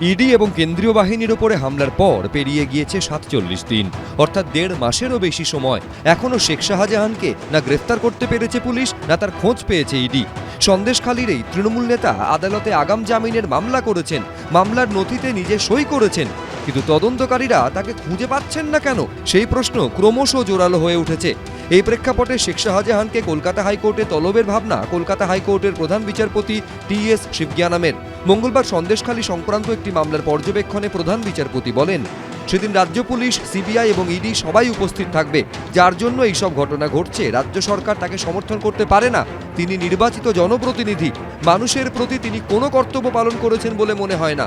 ED এবং কেন্দ্রীয় বাহিনীর ওপরে হামলার পর পেরিয়ে গিয়েছে সাতচল্লিশ দিন। অর্থাৎ দেড় মাসেরও বেশি সময়। এখনও শেখ শাহজাহানকে না গ্রেফতার করতে পেরেছে পুলিশ, না তার খোঁজ পেয়েছে ইডি। সন্দেশখালীর এই তৃণমূল নেতা আদালতে আগাম জামিনের মামলা করেছেন। মামলার নথিতে নিজে সই করেছেন। কিন্তু তদন্তকারীরা তাকে খুঁজে পাচ্ছেন না কেন? সেই প্রশ্ন ক্রমশ জোরালো হয়ে উঠেছে। এই প্রেক্ষাপটে শেখ শাহজাহানকে কলকাতা হাইকোর্টে তলবের ভাবনা কলকাতা হাইকোর্টের প্রধান বিচারপতি টি এস শিবজ্ঞানামের। মঙ্গলবার সন্দেশখালী সংক্রান্ত একটি মামলার পর্যবেক্ষণে প্রধান বিচারপতি বলেন, সেদিন রাজ্য পুলিশ, সিবিআই এবং ইডি সবাই উপস্থিত থাকবে। যার জন্য এইসব ঘটনা ঘটছে, রাজ্য সরকার তাকে সমর্থন করতে পারে না। তিনি নির্বাচিত জনপ্রতিনিধি। মানুষের প্রতি তিনি কোনো কর্তব্য পালন করেছেন বলে মনে হয় না।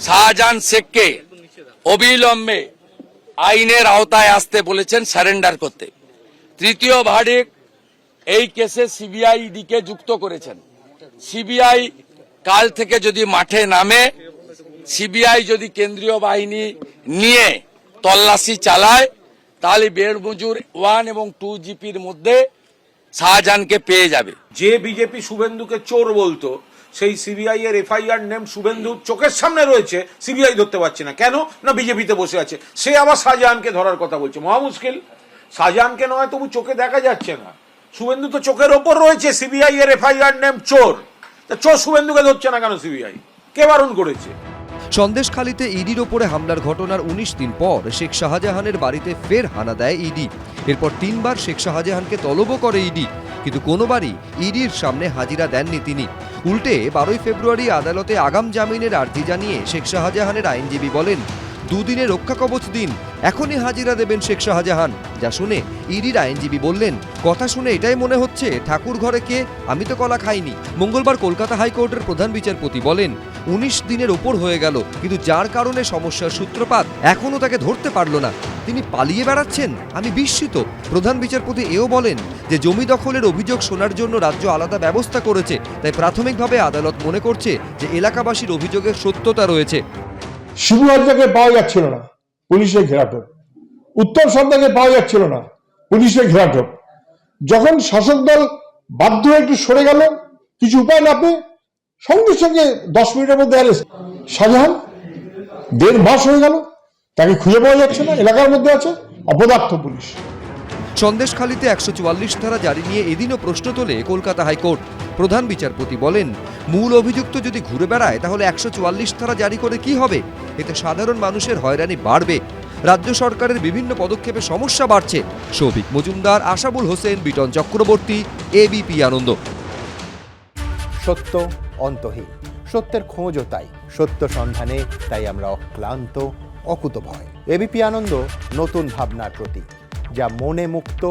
শাহজাহান শেখকে অবিলম্বে আইনের আওতায় আসতে বলেছেন, সারেন্ডার করতে। তৃতীয় ভার্ডিক এই কেসে সিবিআই ইডিকে যুক্ত করেছেন। সিবিআই কাল থেকে যদি মাঠে নামে সিবিআই যদি কেন্দ্রীয় বাহিনী নিয়ে তল্লাশি চালায়, তাহলে বেড় মজুর ওয়ান এবং টু জিপির মধ্যে শাহজাহানকে পেয়ে যাবে। যে বিজেপি শুভেন্দুকে চোর বলতো সেই সিবিআই এর এফআইআর নেম শুভেন্দু চোখের সামনে রয়েছে সিবিআই ধরতে পারছে না। কেন? না বিজেপিতে বসে আছে। সে আবার শাহজাহানকে ধরার কথা বলছে। মহা মুশকিল। শাহজাহানকে নয় তবু চোখে দেখা যাচ্ছে না। শুভেন্দু তো চোখের ওপর রয়েছে সিবিআই এর এফআইআর নেম চোর। তা চোর শুভেন্দুকে ধরছে না কেন সিবিআই কে বারণ করেছে? সন্দেশখালীতে ইডির ওপরে হামলার ঘটনার উনিশ দিন পর শেখ শাহজাহানের বাড়িতে ফের হানা দেয় ইডি এরপর তিনবার শেখ শাহজাহানকে তলবও করে ইডি কিন্তু কোনোবারই ইডির সামনে হাজিরা দেননি তিনি। উল্টে বারোই ফেব্রুয়ারি আদালতে আগাম জামিনের আর্জি জানিয়ে শেখ শাহজাহানের আইনজীবী বলেন দুদিনে রক্ষা কবচ দিন। এখনই হাজিরা দেবেন শেখ শাহজাহান। যা শুনে ইডির আইনজীবী বললেন, কথা শুনে এটাই মনে হচ্ছে, ঠাকুর ঘরে কে? আমি তো কলা খাইনি। মঙ্গলবার কলকাতা হাইকোর্টের প্রধান বিচারপতি বলেন, উনিশ দিনের ওপর হয়ে গেল, কিন্তু যার কারণে সমস্যার সূত্রপাত এখনও তাকে ধরতে পারল না। তিনি পালিয়ে বেড়াচ্ছেন? আমি বিস্মিত। প্রধান বিচারপতি এও বলেন যে, জমি দখলের অভিযোগ শোনার জন্য রাজ্য আলাদা ব্যবস্থা করেছে, তাই প্রাথমিকভাবে আদালত মনে করছে যে, এলাকাবাসীর অভিযোগের সত্যতা রয়েছে। শিবু হাজরাকে পাওয়া যাচ্ছিল না, পুলিশের ঘেরাটোপ। উত্তম সর্দারকে পাওয়া যাচ্ছিল না, পুলিশের ঘেরাটোপ। যখন শাসক দল বাধ্য হয়ে একটু সরে গেল, কিছু উপায় না পেয়ে সঙ্গে সঙ্গে দশ মিনিটের মধ্যে অ্যারেস্ট শাহজাহান দেড় মাস হয়ে গেল, তাকে খুঁজে পাওয়া যাচ্ছে না, এলাকার মধ্যে আছে অপদার্থ পুলিশ। সন্দেশখালীতে একশো চুয়াল্লিশ ধারা জারি নিয়ে এদিনও প্রশ্ন তোলে কলকাতা হাইকোর্ট। প্রধান বিচারপতি বলেন, মূল অভিযুক্ত যদি ঘুরে বেড়ায়, তাহলে একশো চুয়াল্লিশ ধারা জারি করে কি হবে? এতে সাধারণ মানুষের হয়রানি বাড়বে। রাজ্য সরকারের বিভিন্ন পদক্ষেপে সমস্যা বাড়ছে। সৌভিক মজুমদার, আশাবুল হোসেন, বিটন চক্রবর্তী, এবিপি আনন্দ। সত্য অন্তহীন। সত্যের খোঁজও তাই। সত্য সন্ধানে তাই আমরা অক্লান্ত, অকুতভয়। এবিপি আনন্দ, নতুন ভাবনার প্রতীক, যা মনে মুক্ত